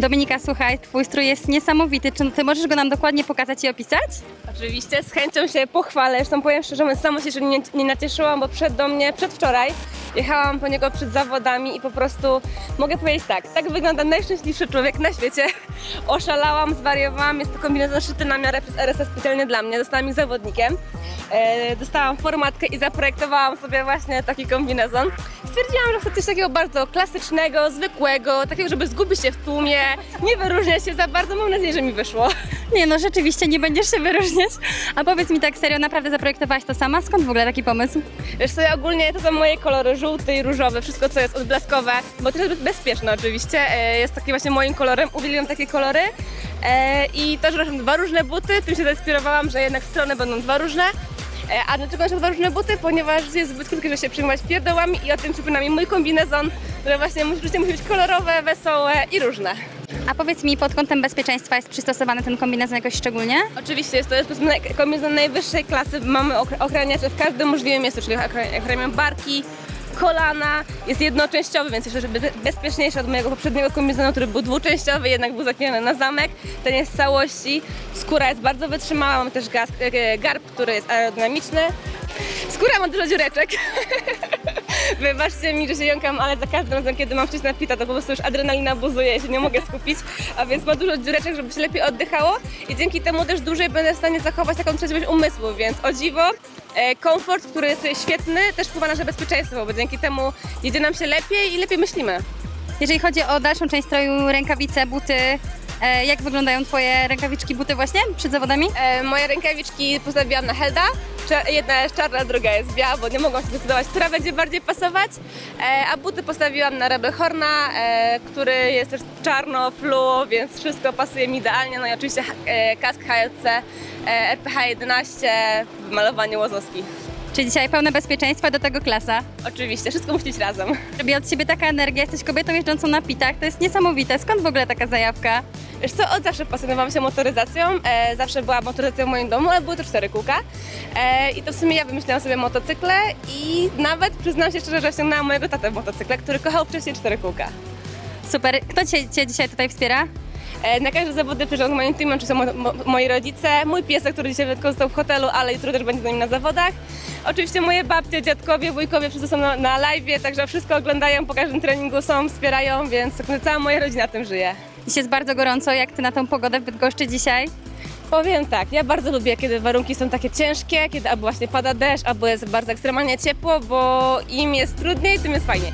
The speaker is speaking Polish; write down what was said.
Dominika, słuchaj, twój strój jest niesamowity. Czy ty możesz go nam dokładnie pokazać i opisać? Oczywiście, z chęcią się pochwalę. Zresztą powiem szczerze, że sama się nie, nie nacieszyłam, bo przed do mnie, przedwczoraj, jechałam po niego przed zawodami i po prostu mogę powiedzieć tak, tak wygląda najszczęśliwszy człowiek na świecie. Oszalałam, zwariowałam, jest to kombinezon szyty na miarę przez RSS specjalnie dla mnie, dostałam ich zawodnikiem. E, dostałam formatkę i zaprojektowałam sobie właśnie taki kombinezon. Stwierdziłam, że chcę coś takiego bardzo klasycznego, zwykłego, takiego, żeby zgubić się w tłumie, nie wyróżniać się za bardzo. Mam nadzieję, że mi wyszło. Nie no, rzeczywiście nie będziesz się wyróżniać. A powiedz mi tak serio, naprawdę zaprojektowałaś to sama? Skąd w ogóle taki pomysł? Wiesz co, ja ogólnie to są moje kolory żółty i różowy, wszystko co jest odblaskowe, bo to jest bezpieczne oczywiście, e, jest taki właśnie moim kolorem, uwielbiam takie kolory E, i to, że noszę dwa różne buty, tym się zainspirowałam, że jednak strony będą dwa różne. E, A dlaczego noszę dwa różne buty? Ponieważ jest zbyt krótkie, żeby się przyjmować pierdołami i o tym przypomina mi mój kombinezon, że właśnie musi- być kolorowe, wesołe i różne. A powiedz mi, pod kątem bezpieczeństwa jest przystosowany ten kombinezon jakoś szczególnie? Oczywiście jest to jest kombinezon najwyższej klasy. Mamy ochraniacze w każdym możliwym miejscu, czyli ochra- ochraniamy barki, kolana. Jest jednoczęściowy, więc jeszcze żeby be- bezpieczniejszy od mojego poprzedniego kombinezonu, który był dwuczęściowy, jednak był zaklejony na zamek. Ten jest w całości. Skóra jest bardzo wytrzymała, mamy też e, garb, który jest aerodynamiczny. Skóra ma dużo dziureczek. Wybaczcie mi, że się jąkam, ale za każdym razem, kiedy mam na pita, to po prostu już adrenalina buzuje, się nie mogę skupić, a więc ma dużo dziureczek, żeby się lepiej oddychało. I dzięki temu też dłużej będę w stanie zachować taką trzeźwość umysłu, więc o dziwo, e, komfort, który jest świetny, też wpływa na nasze bezpieczeństwo, bo dzięki temu jedzie nam się lepiej i lepiej myślimy. Jeżeli chodzi o dalszą część stroju, rękawice, buty, e, jak wyglądają twoje rękawiczki, buty właśnie przed zawodami? E, moje rękawiczki postawiłam na Helda. Jedna jest czarna, druga jest biała, bo nie mogłam się zdecydować, która będzie bardziej pasować. E, a buty postawiłam na Rebel Horna, e, który jest też czarno, flu, więc wszystko pasuje mi idealnie. No i oczywiście e, kask HLC e, RPH 11 w malowaniu łozowski. Czy dzisiaj pełne bezpieczeństwa, do tego klasa? Oczywiście, wszystko musi być razem. Robi od ciebie taka energia, jesteś kobietą jeżdżącą na pitach, to jest niesamowite. Skąd w ogóle taka zajawka? Wiesz co, od zawsze pasjonowałam się motoryzacją, e, zawsze była motoryzacja w moim domu, ale były to cztery kółka. E, I to w sumie ja wymyśliłam sobie motocykle i nawet przyznam się szczerze, że ściągnęłam mojego tatę w motocykle, który kochał wcześniej cztery kółka. Super. Kto cię, cię dzisiaj tutaj wspiera? E, na każde zawody przyjeżdżam z moim teamem, czy są mo- mo- moi rodzice, mój piesek, który dzisiaj tylko został w hotelu, ale jutro też będzie z nami na zawodach. Oczywiście moje babcie, dziadkowie, wujkowie, wszyscy są na, na live, także wszystko oglądają, po każdym treningu są, wspierają, więc cała moja rodzina tym żyje. Dziś jest bardzo gorąco, jak ty na tą pogodę w Bydgoszczy dzisiaj? Powiem tak, ja bardzo lubię, kiedy warunki są takie ciężkie, kiedy albo właśnie pada deszcz, albo jest bardzo ekstremalnie ciepło, bo im jest trudniej, tym jest fajniej.